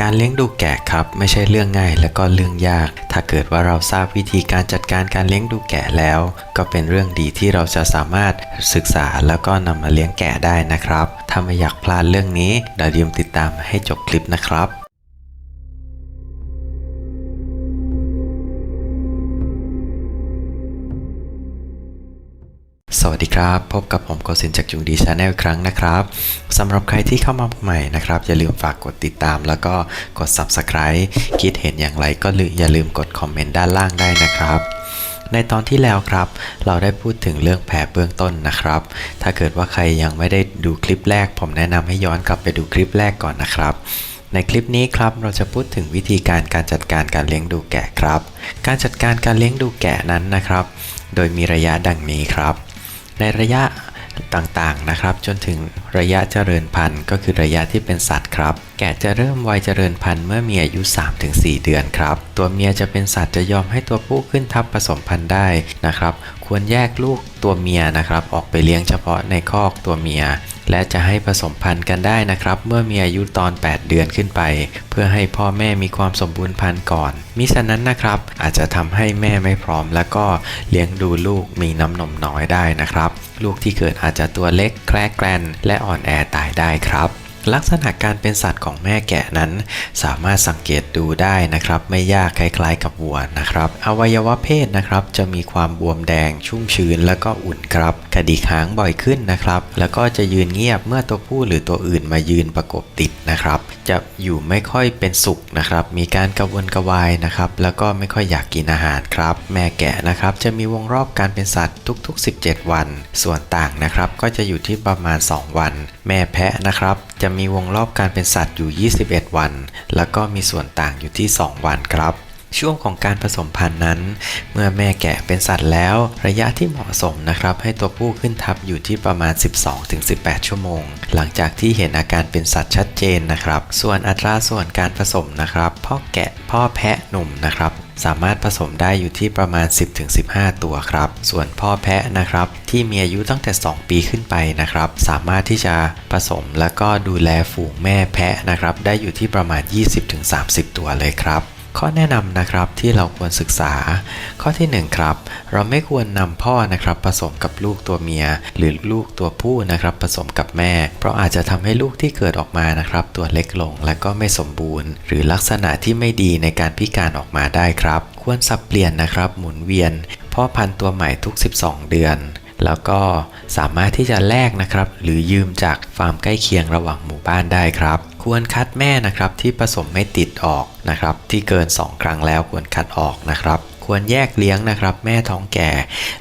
การเลี้ยงดูแกะครับไม่ใช่เรื่องง่ายและก็เรื่องยาก ถ้าเกิดว่าเราทราบวิธีการจัดการการเลี้ยงดูแกะแล้ว ก็เป็นเรื่องดีที่เราจะสามารถศึกษาแล้วก็นำมาเลี้ยงแกะได้นะครับ ถ้าไม่อยากพลาดเรื่องนี้เดี๋ยวยืมติดตามให้จบคลิปนะครับ สวัสดีครับ พบกับผมโกสินจากจุงดีชาแนลอีกครั้งนะครับสำหรับใครที่เข้ามาใหม่นะครับ อย่าลืมฝากกดติดตาม แล้วก็กด Subscribe คิดเห็นอย่างไรก็อย่าลืมกดคอมเมนต์ด้านล่างได้นะครับ ในตอนที่แล้วครับ เราได้พูดถึงเรื่องแผลเบื้องต้นนะครับ ถ้าเกิดว่าใครยังไม่ได้ดูคลิปแรก ผมแนะนำให้ย้อนกลับไปดูคลิปแรกก่อนนะครับในคลิปนี้ครับเราจะพูดถึงวิธีการการจัดการการเลี้ยงดูแกะครับ การจัดการการเลี้ยงดูแกะนั้นนะครับ โดยมีระยะดังนี้ครับ ในระยะต่างๆนะครับ จนถึงระยะเจริญพันธุ์ก็คือระยะที่เป็นสัตว์ครับ แกะจะเริ่มวัยเจริญพันธุ์เมื่อมีอายุ 3-4 เดือนครับ ตัวเมียจะเป็นสัตว์จะยอมให้ตัวผู้ขึ้นทับผสมพันธุ์ได้นะครับ ควรแยกลูกตัวเมียนะครับ ออกไปเลี้ยงเฉพาะในคอกตัวเมีย และจะให้ผสมพันธุ์กันได้นะครับ เมื่อมีอายุตอน 8 เดือนขึ้นไป เพื่อให้พ่อแม่มีความสมบูรณ์พันธุ์ก่อน มิฉะนั้นนะครับ อาจจะทำให้แม่ไม่พร้อม แล้วก็เลี้ยงดูลูกมีน้ำนมน้อยได้นะครับ ลูกที่เกิดอาจจะตัวเล็กแคร์แกรนและอ่อนแอตายได้ครับ ลักษณะการเป็นสัตว์ของแม่แกะนั้น สามารถสังเกตดูได้นะครับ ไม่ยากคล้ายๆกับวัวนะครับ อวัยวะเพศนะครับ จะมีความบวมแดง ชุ่มชื้นแล้วก็อุ่นครับกระดิกหางบ่อยขึ้นนะครับ แล้วก็จะยืนเงียบเมื่อตัวผู้หรือตัวอื่นมายืนประกบติดนะครับ จะอยู่ไม่ค่อยเป็นสุขนะครับ มีการกระวนกระวายนะครับ แล้วก็ไม่ค่อยอยากกินอาหารครับ แม่แกะนะครับ จะมีวงรอบการเป็นสัตว์ทุก ๆ 17 วัน ส่วนต่างนะครับ ก็จะอยู่ที่ประมาณ 2 วัน แม่แพะนะครับ จะมีวงรอบการเป็นสัตว์อยู่ 21 วัน แล้วก็มีส่วนต่างอยู่ที่ 2 วันครับ ช่วงของการผสมพันธุ์นั้น เมื่อแม่แกะเป็นสัตว์แล้ว ระยะที่เหมาะสมนะครับ ให้ตัวผู้ขึ้นทับอยู่ที่ประมาณ 12-18 ชั่วโมง หลังจากที่เห็นอาการเป็นสัตว์ชัดเจนนะครับ ส่วนอัตราส่วนการผสมนะครับพ่อแกะพ่อแพะหนุ่มนะครับ สามารถผสมได้อยู่ที่ประมาณ 10-15 ตัวครับ ส่วนพ่อแพะนะครับ ที่มีอายุตั้งแต่ 2 ปีขึ้นไปนะครับ สามารถที่จะผสมแล้วก็ดูแลฝูงแม่แพะนะครับ ได้อยู่ที่ประมาณ 20-30 ตัวเลยครับ ข้อแนะนำนะครับที่เราควรศึกษา ข้อที่ 1 ครับ เราไม่ควรนำพ่อนะครับผสมกับลูกตัวเมีย หรือลูกตัวผู้นะครับผสมกับแม่ เพราะอาจจะทำให้ลูกที่เกิดออกมานะครับ ตัวเล็กลงและก็ไม่สมบูรณ์ หรือลักษณะที่ไม่ดีในการพิการออกมาได้ครับ ควรสับเปลี่ยนนะครับหมุนเวียน พ่อพันธุ์ตัวใหม่ทุก 12 เดือน แล้วก็สามารถที่จะแลกนะครับ หรือยืมจากฟาร์มใกล้เคียงระหว่างหมู่บ้านได้ครับ ควรคัดแม่นะครับที่ผสมไม่ติดออกนะครับที่เกิน 2 ครั้งแล้วควรคัดออกนะครับควรแยกเลี้ยงนะครับแม่ท้องแก่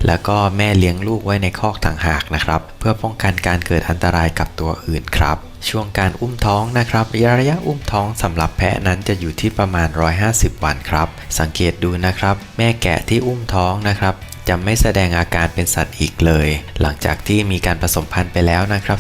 แล้วก็แม่เลี้ยงลูกไว้ในคอกต่างหากนะครับ เพื่อป้องกันการเกิดอันตรายกับตัวอื่นครับ ช่วงการอุ้มท้องนะครับระยะอุ้มท้องสำหรับแพะนั้นจะอยู่ที่ประมาณ 150 วันครับ สังเกตดูนะครับ แม่แกะที่อุ้มท้องนะครับจะไม่แสดงอาการเป็นสัตว์อีกเลย หลังจากที่มีการผสมพันธุ์ไปแล้วนะครับ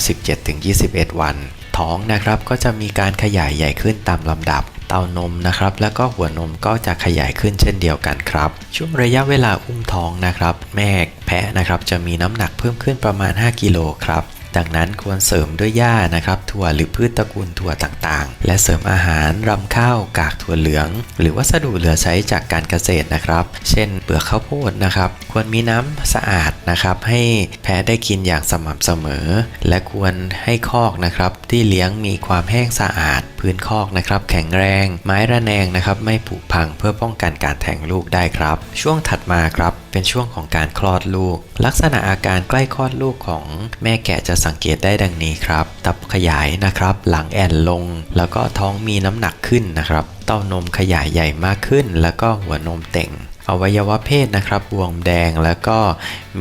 17-21 วัน ท้องนะครับก็จะมีการขยายใหญ่ขึ้นตามลำดับเต้านมนะครับ แล้วก็หัวนมก็จะขยายขึ้นเช่นเดียวกันครับ ช่วงระยะเวลาอุ้มท้องนะครับ แม่แพะนะครับจะมีน้ำหนักเพิ่มขึ้นประมาณ 5 กิโลครับ ดังนั้นควรเสริมด้วยหญ้านะครับถั่วหรือพืชตระกูลถั่วต่างๆ และเสริมอาหารรำข้าวกากถั่วเหลือง หรือวัสดุเหลือใช้จากการเกษตรนะครับ เช่นเปลือกข้าวโพดนะครับ ควรมีน้ำสะอาดนะครับให้แพะได้กินอย่างสม่ำเสมอ และควรให้คอกนะครับที่เลี้ยงมีความแห้งสะอาด พื้นคอกนะครับแข็งแรง ไม้ระแนงนะครับไม่ผุพังเพื่อป้องกันการแทงลูกได้ครับ ช่วงถัดมาครับเป็นช่วงของการคลอดลูก ลักษณะอาการใกล้คลอดลูกของแม่แกะจะสังเกตได้ดังนี้ครับ ตับขยายนะครับ หลังแอนลง แล้วก็ท้องมีน้ำหนักขึ้นนะครับ เต้านมขยายใหญ่มากขึ้น แล้วก็หัวนมเต่งอวัยวะเพศนะครับบวมแดงแล้วก็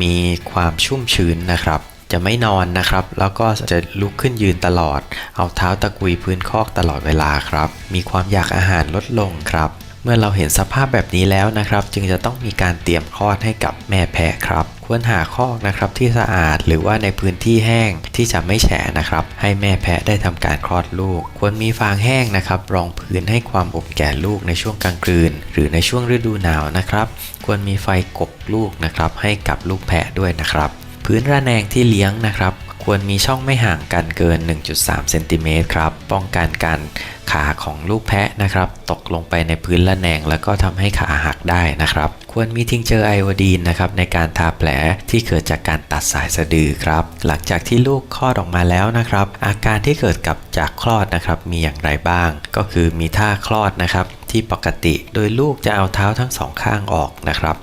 มีความชุ่มชื้นนะครับ จะไม่นอนนะครับ แล้วก็จะลุกขึ้นยืนตลอด เอาเท้าตะกุยพื้นคอกตลอดเวลาครับ มีความอยากอาหารลดลงครับ มื่อเราเห็นสภาพแบบนี้แล้วนะครับ จึงจะต้องมีการเตรียมคลอดให้กับแม่แพะครับ ควรหาคอกนะครับที่สะอาดหรือว่าในพื้นที่แห้งที่จะไม่แฉะนะครับ ให้แม่แพะได้ทำการคลอดลูก ควรมีฟางแห้งนะครับ รองพื้นให้ความอบแก่ลูกในช่วงกลางคืน หรือในช่วงฤดูหนาวนะครับ ควรมีไฟกบลูกนะครับให้กับลูกแพะด้วยนะครับ พื้นระแนงที่เลี้ยงนะครับ ควรมีช่องไม่ห่างกันเกิน 1.3 เซนติเมตรครับ ป้องกันการขาของลูกแพะนะครับ ตกลงไปในพื้นละแนง แล้วก็ทำให้ขาหักได้นะครับ ควรมีทิงเจอไอโอดีนนะครับในการทาแผลที่เกิดจากการตัดสายสะดือครับ หลังจากที่ลูกคลอดออกมาแล้วนะครับ อาการที่เกิดกับจากคลอดนะครับมีอย่างไรบ้าง ก็คือมีท่าคลอดนะครับที่ปกติ โดยลูกจะเอาเท้าทั้งสองข้างออกนะครับ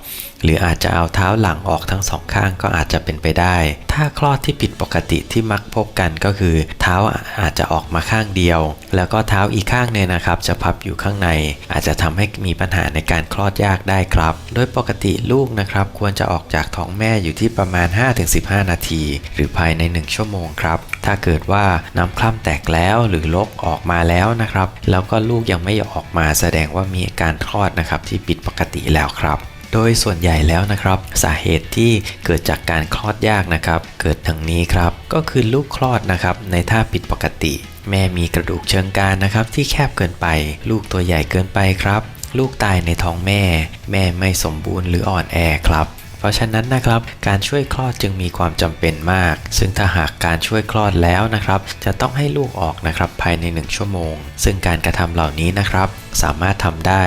หรืออาจจะเอาเท้าหลังออกทั้งสองข้างก็อาจจะเป็นไปได้ ถ้าคลอดที่ผิดปกติที่มักพบกันก็คือ เท้าอาจจะออกมาข้างเดียว แล้วก็เท้าอีกข้างเนี่ยนะครับ จะพับอยู่ข้างใน อาจจะทำให้มีปัญหาในการคลอดยากได้ครับ โดยปกติลูกนะครับควรจะออกจากท้องแม่อยู่ที่ประมาณ 5-15 นาที หรือภายใน 1 ชั่วโมงครับ ถ้าเกิดว่าน้ำคร่ำแตกแล้วหรือลกออกมาแล้วนะครับ แล้วก็ลูกยังไม่ออกมาแสดงว่ามีการคลอดนะครับที่ผิดปกติแล้วครับ โดยส่วนใหญ่แล้วนะครับ สาเหตุที่เกิดจากการคลอดยากนะครับ เกิดดังนี้ครับ ก็คือลูกคลอดนะครับในท่าผิดปกติ แม่มีกระดูกเชิงกรานนะครับ ที่แคบเกินไป ลูกตัวใหญ่เกินไปครับ ลูกตายในท้องแม่ แม่ไม่สมบูรณ์หรืออ่อนแอครับ เพราะฉะนั้นนะครับการช่วยคลอดจึงมีความจำเป็นมาก ซึ่งถ้าหากการช่วยคลอดแล้วนะครับ จะต้องให้ลูกออกนะครับภายใน 1 ชั่วโมง ซึ่งการกระทำเหล่านี้นะครับ สามารถทำได้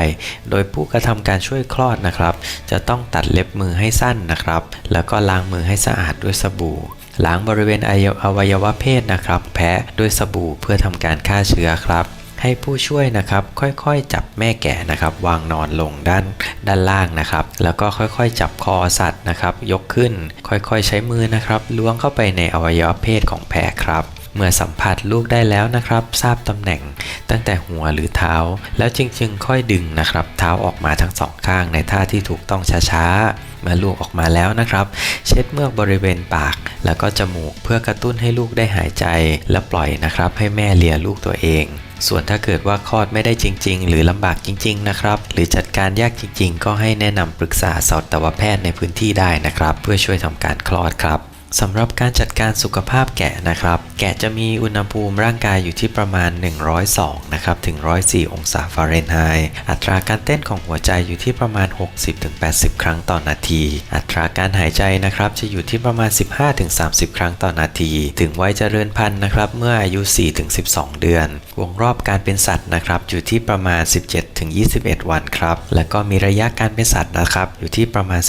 โดยผู้กระทำการช่วยคลอดนะครับ จะต้องตัดเล็บมือให้สั้นนะครับ แล้วก็ล้างมือให้สะอาดด้วยสบู่ล้างบริเวณอวัยวะเพศนะครับ แพะด้วยสบู่เพื่อทำการฆ่าเชื้อครับ ให้ผู้ช่วยนะครับค่อยๆ จับแม่แก่นะครับ วางนอนลงด้านด้านล่างนะครับ แล้วก็ค่อยๆ จับคอสัตว์นะครับ ยกขึ้นค่อยๆ ใช้มือนะครับล้วงเข้าไปในอวัยวะเพศของแพะครับ เมื่อสัมผัสลูกได้แล้วนะครับ ทราบตำแหน่งตั้งแต่หัวหรือเท้า แล้วจึงๆค่อยดึงนะครับ เท้าออกมาทั้งสองข้างในท่าที่ถูกต้องช้าๆเมื่อลูกออกมาแล้วนะครับ เช็ดเมือกบริเวณปาก แล้วก็จมูกเพื่อกระตุ้นให้ลูกได้หายใจ และปล่อยนะครับ ให้แม่เลียลูกตัวเอง ส่วนถ้าเกิดว่าคลอดไม่ได้จริง ๆ หรือลำบากจริง ๆ นะครับ หรือจัดการยากจริง ๆ ก็ให้แนะนำปรึกษาสัตวแพทย์ในพื้นที่ได้นะครับ เพื่อช่วยทำการคลอดครับ สำหรับการจัดการสุขภาพแกะนะครับ แกะจะมีอุณหภูมิร่างกายอยู่ที่ประมาณ 102 นะครับถึง 104 องศาฟาเรนไฮต์ อัตราการเต้นของหัวใจอยู่ที่ประมาณ 60-80 ครั้งต่อนาที อัตราการหายใจนะครับจะอยู่ที่ประมาณ 15-30 ครั้งต่อนาที ถึงวัยเจริญพันธุ์นะครับเมื่ออายุ 4-12 เดือน วงรอบการเป็นสัตว์นะครับอยู่ที่ประมาณ 17-21 วันครับ และก็มีระยะการเป็นสัตว์นะครับอยู่ที่ประมาณ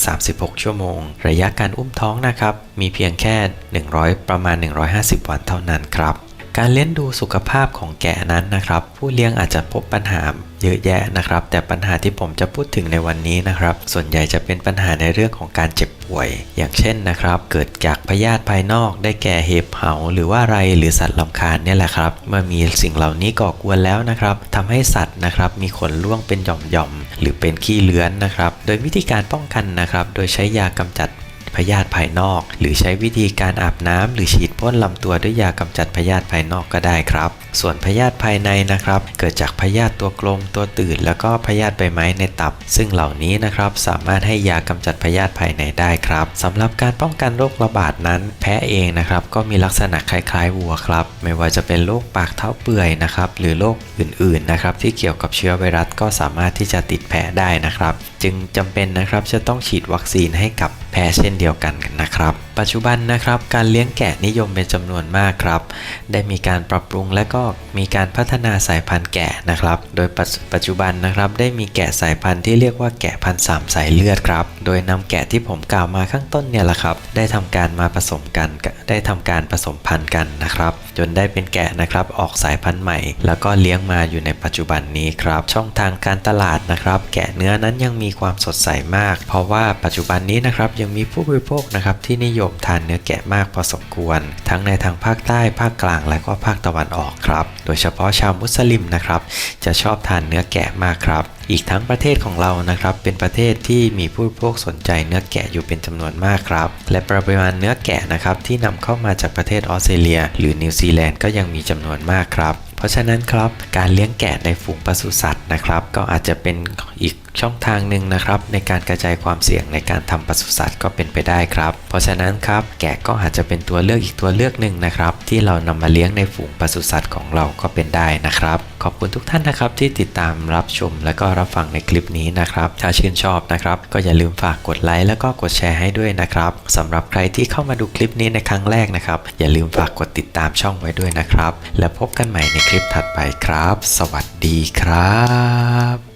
12-36 ชั่วโมง ระยะการอุ้มท้องนะครับมีเพียงแค่ 100 ประมาณ 150 วันเท่านั้นครับ การเลี้ยงดูสุขภาพของแกะนั้นนะครับ ผู้เลี้ยงอาจจะพบปัญหาเยอะแยะนะครับ แต่ปัญหาที่ผมจะพูดถึงในวันนี้นะครับ ส่วนใหญ่จะเป็นปัญหาในเรื่องของการเจ็บป่วย อย่างเช่นนะครับ เกิดจากพยาธิภายนอก ได้แก่เห็บเหาหรือว่าไรหรือสัตว์ลำคาญเนี่ยแหละครับ เมื่อมีสิ่งเหล่านี้ก่อกวนแล้วนะครับทำให้สัตว์นะครับ มีขนร่วงเป็นหย่อมๆหรือเป็นขี้เลื้อนนะครับ โดยวิธีการป้องกันนะครับ โดยใช้ยากำจัด พยาธิภายนอก หรือใช้วิธีการอาบน้ำหรือฉีดพ่นลำตัวด้วยยากำจัดพยาธิภายนอกก็ได้ครับ ส่วนพยาธิภายในนะครับ เกิดจากพยาธิตัวกลมตัวตื่นแล้วก็พยาธิใบไม้ในตับ ซึ่งเหล่านี้นะครับสามารถให้ยากำจัดพยาธิภายในได้ครับสำหรับการป้องกันโรคระบาดนั้น แพะเองนะครับก็มีลักษณะคล้ายๆวัวครับ ไม่ว่าจะเป็นโรคปากเท้าเปื่อยนะครับหรือโรคอื่นๆนะครับที่เกี่ยวกับเชื้อไวรัสก็สามารถที่จะติดแพะได้นะครับ จึงจำเป็นนะครับจะต้องฉีดวัคซีนให้กับ แพ้เช่นเดียวกันนะครับปัจจุบันนะครับการเลี้ยงแกะนิยมเป็นจำนวนมากครับ ได้มีการปรับปรุงและก็มีการพัฒนาสายพันธุ์แกะนะครับ โดยปัจจุบันนะครับได้มีแกะสายพันธุ์ที่เรียกว่าแกะพันธุ์สามสายเลือดครับ โดยนำแกะที่ผมกล่าวมาข้างต้นเนี่ยแหละครับ ได้ทำการมาผสมกัน ได้ทำการผสมพันธุ์กันนะครับ จนได้เป็นแกะนะครับออกสายพันธุ์ใหม่ แล้วก็เลี้ยงมาอยู่ในปัจจุบันนี้ครับ ช่องทางการตลาดนะครับ แกะเนื้อนั้นยังมีความสดใสมาก เพราะว่าปัจจุบันนี้นะครับยังมีผู้บริโภคนะครับที่นิยมทานเนื้อแกะมากพอสมควร ทั้งในทางภาคใต้ภาคกลางและก็ภาคตะวันออกครับ โดยเฉพาะชาวมุสลิมนะครับ จะชอบทานเนื้อแกะมากครับ อีกทั้งประเทศของเรานะครับ เป็นประเทศที่มีผู้บริโภคสนใจเนื้อแกะอยู่เป็นจำนวนมากครับ และปริมาณเนื้อแกะนะครับที่นำเข้ามาจากประเทศออสเตรเลีย หรือนิวซีแลนด์ก็ยังมีจำนวนมากครับ เพราะฉะนั้นครับการเลี้ยงแกะในฝูงปศุสัตว์นะครับ ก็อาจจะเป็นอีกช่องทางหนึ่งนะครับ ในการกระจายความเสี่ยงในการทำปศุสัตว์ก็เป็นไปได้ครับ เพราะฉะนั้นครับแกะก็อาจจะเป็นตัวเลือกอีกตัวเลือกหนึ่งนะครับ ที่เรานำมาเลี้ยงในฝูงปศุสัตว์ของเราก็เป็นได้นะครับ ขอบคุณทุกท่านนะครับที่ติดตามรับชม และก็รับฟังในคลิปนี้นะครับ ถ้าชื่นชอบนะครับ ก็อย่าลืมฝากกดไลค์แล้วก็กดแชร์ให้ด้วยนะครับสำหรับใครที่เข้ามาดูคลิปนี้ในครั้งแรกนะครับ อย่าลืมฝากกดติดตามช่องไว้ด้วยนะครับ แล้วพบกันใหม่ในคลิปถัดไปครับ สวัสดีครับ